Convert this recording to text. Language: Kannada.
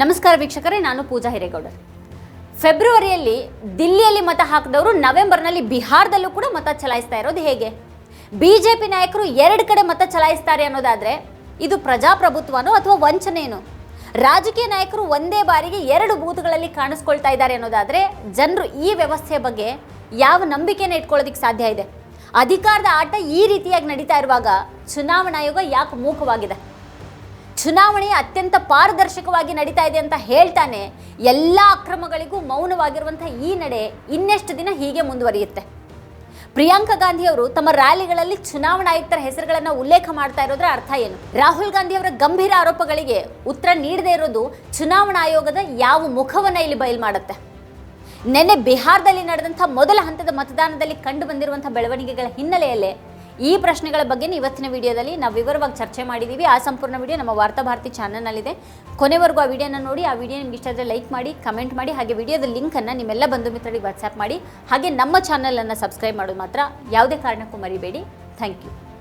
ನಮಸ್ಕಾರ ವೀಕ್ಷಕರೇ, ನಾನು ಪೂಜಾ ಹಿರೇಗೌಡರ್. ಫೆಬ್ರವರಿಯಲ್ಲಿ ದಿಲ್ಲಿಯಲ್ಲಿ ಮತ ಹಾಕಿದವರು ನವೆಂಬರ್ನಲ್ಲಿ ಬಿಹಾರದಲ್ಲೂ ಕೂಡ ಮತ ಚಲಾಯಿಸ್ತಾ ಇರೋದು ಹೇಗೆ? ಬಿಜೆಪಿ ನಾಯಕರು ಎರಡು ಕಡೆ ಮತ ಚಲಾಯಿಸ್ತಾರೆ ಅನ್ನೋದಾದರೆ ಇದು ಪ್ರಜಾಪ್ರಭುತ್ವನೋ ಅಥವಾ ವಂಚನೆಯೋ ರಾಜಕೀಯ ನಾಯಕರು ಒಂದೇ ಬಾರಿಗೆ ಎರಡು ಬೂತ್ಗಳಲ್ಲಿ ಕಾಣಿಸ್ಕೊಳ್ತಾ ಇದ್ದಾರೆ ಅನ್ನೋದಾದರೆ ಜನರು ಈ ವ್ಯವಸ್ಥೆಯ ಬಗ್ಗೆ ಯಾವ ನಂಬಿಕೆನ ಇಟ್ಕೊಳ್ಳೋದಕ್ಕೆ ಸಾಧ್ಯ ಇದೆ? ಅಧಿಕಾರದ ಆಟ ಈ ರೀತಿಯಾಗಿ ನಡೀತಾ ಇರುವಾಗ ಚುನಾವಣಾ ಆಯೋಗ ಯಾಕೆ ಮೂಕವಾಗಿದೆ? ಚುನಾವಣೆ ಅತ್ಯಂತ ಪಾರದರ್ಶಕವಾಗಿ ನಡೀತಾ ಇದೆ ಅಂತ ಹೇಳ್ತಾನೆ, ಎಲ್ಲ ಅಕ್ರಮಗಳಿಗೂ ಮೌನವಾಗಿರುವಂಥ ಈ ನಡೆ ಇನ್ನೆಷ್ಟು ದಿನ ಹೀಗೆ ಮುಂದುವರಿಯುತ್ತೆ? ಪ್ರಿಯಾಂಕಾ ಗಾಂಧಿ ಅವರು ತಮ್ಮ ರ್ಯಾಲಿಗಳಲ್ಲಿ ಚುನಾವಣಾ ಆಯುಕ್ತರ ಹೆಸರುಗಳನ್ನು ಉಲ್ಲೇಖ ಮಾಡ್ತಾ ಇರೋದ್ರ ಅರ್ಥ ಏನು? ರಾಹುಲ್ ಗಾಂಧಿ ಅವರ ಗಂಭೀರ ಆರೋಪಗಳಿಗೆ ಉತ್ತರ ನೀಡದೇ ಇರೋದು ಚುನಾವಣಾ ಆಯೋಗದ ಯಾವ ಮುಖವನ್ನ ಇಲ್ಲಿ ಬಯಲು ಮಾಡುತ್ತೆ? ನೆನ್ನೆ ಬಿಹಾರದಲ್ಲಿ ನಡೆದಂಥ ಮೊದಲ ಹಂತದ ಮತದಾನದಲ್ಲಿ ಕಂಡು ಬಂದಿರುವಂಥ ಬೆಳವಣಿಗೆಗಳ ಹಿನ್ನೆಲೆಯಲ್ಲೇ ಈ ಪ್ರಶ್ನೆಗಳ ಬಗ್ಗೆ ಇವತ್ತಿನ ವಿಡಿಯೋದಲ್ಲಿ ನಾವು ವಿವರವಾಗಿ ಚರ್ಚೆ ಮಾಡಿದ್ದೀವಿ. ಆ ಸಂಪೂರ್ಣ ವಿಡಿಯೋ ನಮ್ಮ ವಾರ್ತಾ ಭಾರತಿ ಚಾನಲ್ನಲ್ಲಿದೆ. ಕೊನೆವರೆಗೂ ಆ ವಿಡಿಯೋನ ನೋಡಿ, ಆ ವಿಡಿಯೋ ನಿಮ್ಗೆ ಇಷ್ಟ ಆದರೆ ಲೈಕ್ ಮಾಡಿ, ಕಮೆಂಟ್ ಮಾಡಿ, ಹಾಗೆ ವಿಡಿಯೋದ ಲಿಂಕನ್ನು ನಿಮ್ಮೆಲ್ಲ ಬಂಧು ಮಿತ್ರರಿಗೆ ವಾಟ್ಸ್ಆ್ಯಪ್ ಮಾಡಿ, ಹಾಗೆ ನಮ್ಮ ಚಾನಲನ್ನು ಸಬ್ಸ್ಕ್ರೈಬ್ ಮಾಡೋದು ಮಾತ್ರ ಯಾವುದೇ ಕಾರಣಕ್ಕೂ ಮರಿಬೇಡಿ. Thank you.